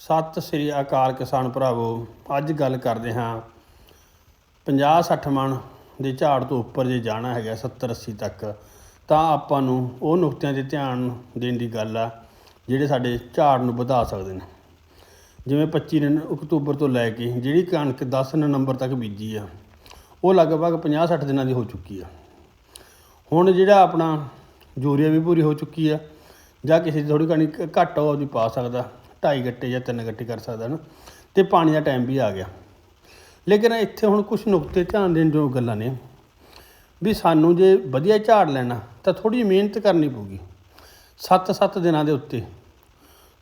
ਸਤਿ ਸ੍ਰੀ ਅਕਾਲ ਕਿਸਾਨ ਭਰਾਵੋ, ਅੱਜ ਗੱਲ ਕਰਦੇ ਹਾਂ 50 60 ਮਣ ਦੇ ਝਾੜ ਤੋਂ ਉੱਪਰ ਜੇ ਜਾਣਾ ਹੈਗਾ 70 80 ਤੱਕ, ਤਾਂ ਆਪਾਂ ਨੂੰ ਉਹ ਨੁਕਤਿਆਂ 'ਤੇ ਧਿਆਨ ਦੇਣ ਦੀ ਗੱਲ ਆ, ਜਿਹੜੇ ਸਾਡੇ ਝਾੜ ਨੂੰ ਵਧਾ ਸਕਦੇ ਨੇ। ਜਿਵੇਂ 25 ਨ- ਅਕਤੂਬਰ ਤੋਂ ਲੈ ਕੇ ਜਿਹੜੀ ਕਣਕ 10 ਨਵੰਬਰ ਤੱਕ ਬੀਜੀ ਆ, ਉਹ ਲਗਭਗ 50 60 ਦਿਨਾਂ ਦੀ ਹੋ ਚੁੱਕੀ ਆ। ਹੁਣ ਜਿਹੜਾ ਆਪਣਾ ਯੂਰੀਆ ਵੀ ਪੂਰੀ ਹੋ ਚੁੱਕੀ ਆ, ਜਾਂ ਕਿਸੇ ਦੀ ਥੋੜੀ ਕਣਕ ਘੱਟ ਹੋ ਵੀ ਪਾ ਸਕਦਾ। ਢਾਈ ਗੱਟੇ ਜਾਂ ਤਿੰਨ ਗੱਟੇ ਕਰ ਸਕਦਾ ਨਾ ਤੇ ਪਾਣੀ ਦਾ ਟਾਈਮ ਵੀ ਆ ਗਿਆ। ਲੇਕਿਨ ਇੱਥੇ ਹੁਣ ਕੁਝ ਨੁਕਤੇ ਧਿਆਨ ਦੇਣ ਜੋ ਗੱਲਾਂ ਨੇ। ਵੀ ਸਾਨੂੰ ਜੇ ਵਧੀਆ ਝਾੜ ਲੈਣਾ, ਤਾਂ ਥੋੜੀ ਮਿਹਨਤ ਕਰਨੀ ਪਊਗੀ। 7-7 ਦਿਨਾਂ ਦੇ ਉੱਤੇ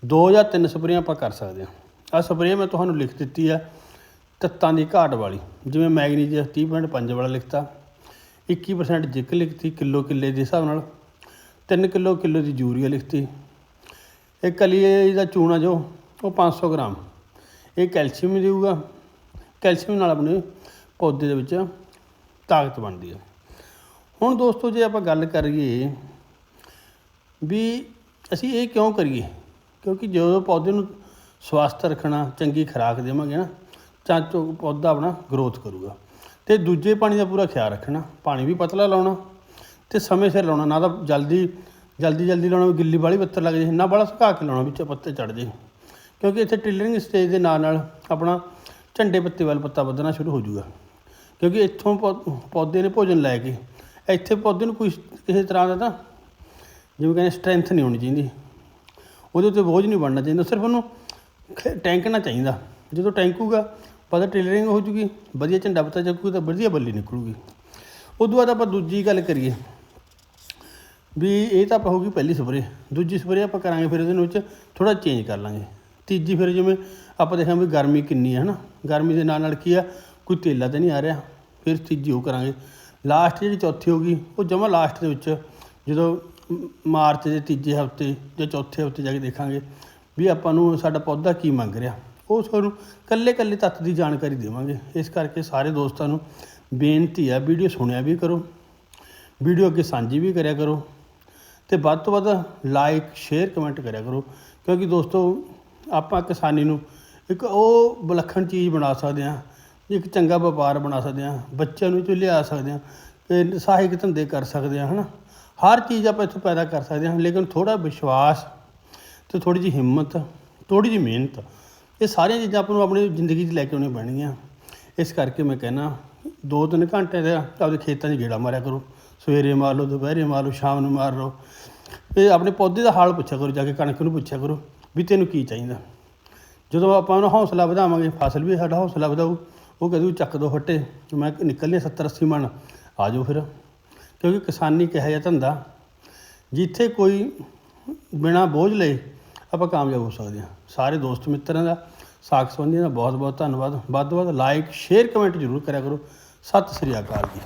ਦੋ ਜਾਂ ਤਿੰਨ ਸਪਰੇਆਂ ਆਪਾਂ ਕਰ ਸਕਦੇ ਹਾਂ। ਆਹ ਸਪਰੇਅ ਮੈਂ ਤੁਹਾਨੂੰ ਲਿਖ ਦਿੱਤੀ ਆ ਤੱਤਾਂ ਦੀ ਘਾਟ ਵਾਲੀ। ਜਿਵੇਂ ਮੈਗਨੀਜ਼ 30.5 ਵਾਲਾ ਲਿਖਤਾ 21% ਜਿੰਕ ਲਿਖਤੀ ਕਿਲੋ ਕਿੱਲੇ ਦੇ ਹਿਸਾਬ ਨਾਲ 3 ਕਿਲੋ ਕਿਲੋ ਦੀ ਯੂਰੀਆ ਲਿਖਤੀ ਇਹ ਕਲੀਏ ਦਾ ਚੂਨਾ ਜੋ, ਉਹ 500 ਗ੍ਰਾਮ। ਇਹ ਕੈਲਸ਼ੀਅਮ ਦੇਊਗਾ। ਕੈਲਸ਼ੀਅਮ ਨਾਲ ਆਪਣੇ ਪੌਦੇ ਦੇ ਵਿੱਚ ਤਾਕਤ ਬਣਦੀ ਹੈ। ਹੁਣ ਦੋਸਤੋ, ਜੇ ਆਪਾਂ ਗੱਲ ਕਰੀਏ ਵੀ ਅਸੀਂ ਇਹ ਕਿਉਂ ਕਰੀਏ? ਕਿਉਂਕਿ ਜਦੋਂ ਪੌਦੇ ਨੂੰ ਸਵਸਥ ਰੱਖਣਾ, ਚੰਗੀ ਖੁਰਾਕ ਦੇਵਾਂਗੇ ਨਾ, ਤਾਂ ਚੋ ਪੌਦਾ ਆਪਣਾ ਗਰੋਥ ਕਰੂਗਾ। ਤੇ ਦੂਜੇ ਪਾਣੀ ਦਾ ਪੂਰਾ ਖਿਆਲ ਰੱਖਣਾ, ਪਾਣੀ ਵੀ ਪਤਲਾ ਲਾਉਣਾ ਤੇ ਸਮੇਂ ਸਿਰ ਲਾਉਣਾ, ਨਾ ਤਾਂ ਜਲਦੀ ਜਲਦੀ ਜਲਦੀ ਲਾਉਣਾ, ਵੀ ਗਿੱਲੀ ਵਾਲੀ ਪੱਤਰ ਲੱਗ ਜੇ ਨਾ ਬੜਾ ਸੁਕਾ ਕੇ ਲਾਉਣਾ, ਵਿੱਚ ਪੱਤੇ ਚੜ ਜੇ। ਕਿਉਂਕਿ ਇੱਥੇ ਟਿਲਰਿੰਗ ਸਟੇਜ ਦੇ ਨਾਲ ਨਾਲ ਆਪਣਾ ਝੰਡੇ ਪੱਤੇ ਵੱਲ ਪੱਤਾ ਵੱਧਣਾ ਸ਼ੁਰੂ ਹੋ ਜਾਊਗਾ ਕਿਉਂਕਿ ਇੱਥੋਂ ਪੌ- ਪੌਦੇ ਨੇ ਭੋਜਨ ਲੈ ਕੇ, ਇੱਥੇ ਪੌਦੇ ਨੂੰ ਕੋਈ ਕਿਸੇ ਤਰ੍ਹਾਂ ਦਾ ਤਾਂ ਜਿਵੇਂ ਕਹਿੰਦੇ ਸਟਰੈਂਥ ਨਹੀਂ ਹੋਣੀ ਚਾਹੀਦੀ। ਉਹਦੇ ਉੱਤੇ ਬੋਝ ਨਹੀਂ ਬਣਨਾ ਚਾਹੀਦਾ, ਸਿਰਫ ਉਹਨੂੰ ਖ- ਟੈਂਕਣਾ ਚਾਹੀਦਾ। ਜਦੋਂ ਟੈਂਕੂਗਾ, ਪਤਾ ਟੇਲਰਿੰਗ ਹੋ ਜੂਗੀ, ਵਧੀਆ ਝੰਡਾ ਪੱਤਾ ਚੱਕੂਗਾ, ਤਾਂ ਵਧੀਆ ਬੱਲੀ ਨਿਕਲੂਗੀ। ਉਦੋਂ ਬਾਅਦ ਆਪਾਂ ਦੂਜੀ ਗੱਲ ਕਰੀਏ। ਵੀ ਇਹ ਤਾਂ ਆਪਾਂ ਹੋਊਗੀ ਪਹਿਲੀ ਸਪਰੇ ਦੂਜੀ ਸਪਰੇ ਆਪਾਂ ਕਰਾਂਗੇ ਫਿਰ ਇਹਦੇ ਵਿੱਚ ਥੋੜਾ ਚੇਂਜ ਕਰ ਲਾਂਗੇ। ਤੀਜੀ ਫਿਰ ਜਿਵੇਂ ਆਪਾਂ ਦੇਖਾਂਗੇ ਵੀ ਗਰਮੀ ਕਿੰਨੀ ਹੈ ਹਨਾ। ਗਰਮੀ ਦੇ ਨਾਲ ਨਾਲ ਕੀ ਆ, ਕੋਈ ਤੇਲਾ ਤਾਂ ਨਹੀਂ ਆ ਰਿਹਾ। ਫਿਰ ਤੀਜੀ ਉਹ ਕਰਾਂਗੇ। ਲਾਸਟ ਜਿਹੜੀ ਚੌਥੀ ਹੋਗੀ ਉਹ ਜਮਾ ਲਾਸਟ ਦੇ ਵਿੱਚ ਜਦੋਂ ਮਾਰਚ ਦੇ ਤੀਜੇ ਹਫ਼ਤੇ ਜਾਂ ਚੌਥੇ ਹਫ਼ਤੇ ਜਾ ਕੇ ਦੇਖਾਂਗੇ ਵੀ ਆਪਾਂ ਨੂੰ ਸਾਡਾ ਪੌਦਾ ਕੀ ਮੰਗ ਰਿਹਾ। ਉਹ ਤੁਹਾਨੂੰ ਕੱਲੇ ਕੱਲੇ ਤੱਤ ਦੀ ਜਾਣਕਾਰੀ ਦੇਵਾਂਗੇ। ਇਸ ਕਰਕੇ ਸਾਰੇ ਦੋਸਤਾਂ ਨੂੰ ਬੇਨਤੀ ਆ, ਵੀਡੀਓ ਸੁਣਿਆ ਵੀ ਕਰੋ। ਵੀਡੀਓ ਅੱਗੇ ਸਾਂਝੀ ਵੀ ਕਰਿਆ ਕਰੋ। ਤੇ ਵੱਧ ਤੋਂ ਵੱਧ ਲਾਈਕ ਸ਼ੇਅਰ ਕਮੈਂਟ ਕਰਿਆ ਕਰੋ। ਕਿਉਂਕਿ ਦੋਸਤੋ, ਆਪਾਂ ਕਿਸਾਨੀ ਨੂੰ ਇੱਕ ਉਹ ਵਿਲੱਖਣ ਚੀਜ਼ ਬਣਾ ਸਕਦੇ ਹਾਂ, ਇੱਕ ਚੰਗਾ ਵਪਾਰ ਬਣਾ ਸਕਦੇ ਹਾਂ, ਬੱਚਿਆਂ ਨੂੰ ਇਹ 'ਚੋਂ ਲਿਆ ਸਕਦੇ ਹਾਂ, ਤੇ ਸਹਾਇਕ ਧੰਦੇ ਕਰ ਸਕਦੇ ਹਾਂ, ਹਨਾ? ਹਰ ਚੀਜ਼ ਆਪਾਂ ਇੱਥੋਂ ਪੈਦਾ ਕਰ ਸਕਦੇ ਹਾਂ, ਲੇਕਿਨ ਥੋੜਾ ਵਿਸ਼ਵਾਸ ਤੇ ਥੋੜੀ ਜਿਹੀ ਹਿੰਮਤ ਥੋੜੀ ਜਿਹੀ ਮਿਹਨਤ, ਇਹ ਸਾਰੀਆਂ ਚੀਜ਼ਾਂ ਆਪਾਂ ਨੂੰ ਆਪਣੀ ਜ਼ਿੰਦਗੀ 'ਚ ਲੈ ਕੇ ਆਉਣੀਆਂ ਪੈਣਗੀਆਂ। ਇਸ ਕਰਕੇ ਮੈਂ ਕਹਿੰਦਾ ਦੋ ਤਿੰਨ ਘੰਟੇ ਦਾ ਆਪਦੇ ਖੇਤਾਂ 'ਚ ਗੇੜਾ ਮਾਰਿਆ ਕਰੋ। ਸਵੇਰੇ ਮਾਰ ਲਓ, ਦੁਪਹਿਰੇ ਮਾਰ ਲਓ, ਸ਼ਾਮ ਨੂੰ ਮਾਰ ਲਓ। ਇਹ ਆਪਣੇ ਪੌਦੇ ਦਾ ਹਾਲ ਪੁੱਛਿਆ ਕਰੋ, ਜਾ ਕੇ ਕਣਕ ਨੂੰ ਪੁੱਛਿਆ ਕਰੋ ਵੀ ਤੈਨੂੰ ਕੀ ਚਾਹੀਦਾ। ਜਦੋਂ ਆਪਾਂ ਉਹਨਾਂ ਹੌਸਲਾ ਵਧਾਵਾਂਗੇ, ਫਸਲ ਵੀ ਸਾਡਾ ਹੌਸਲਾ ਵਧਾਊ, ਉਹ ਕਹਿੰਦੇ ਚੱਕ ਦੋ ਫੱਟੇ ਮੈਂ ਨਿਕਲਨੇ 70 80 ਮਣ, ਆ ਜਾਓ ਫਿਰ। ਕਿਉਂਕਿ ਕਿਸਾਨੀ ਕਿਹਾ ਜਿਹਾ ਧੰਦਾ, ਜਿੱਥੇ ਕੋਈ ਬਿਨਾ ਬੋਝ ਲਏ ਆਪਾਂ ਕਾਮਯਾਬ ਹੋ ਸਕਦੇ ਹਾਂ। ਸਾਰੇ ਦੋਸਤ ਮਿੱਤਰਾਂ ਦਾ ਸਾਖ ਸੰਬੰਧੀਆਂ ਦਾ ਬਹੁਤ ਬਹੁਤ ਧੰਨਵਾਦ। ਵੱਧ ਤੋਂ ਵੱਧ ਲਾਈਕ ਸ਼ੇਅਰ ਕਮੈਂਟ ਜ਼ਰੂਰ ਕਰਿਆ ਕਰੋ। ਸਤਿ ਸ੍ਰੀ ਅਕਾਲ ਜੀ।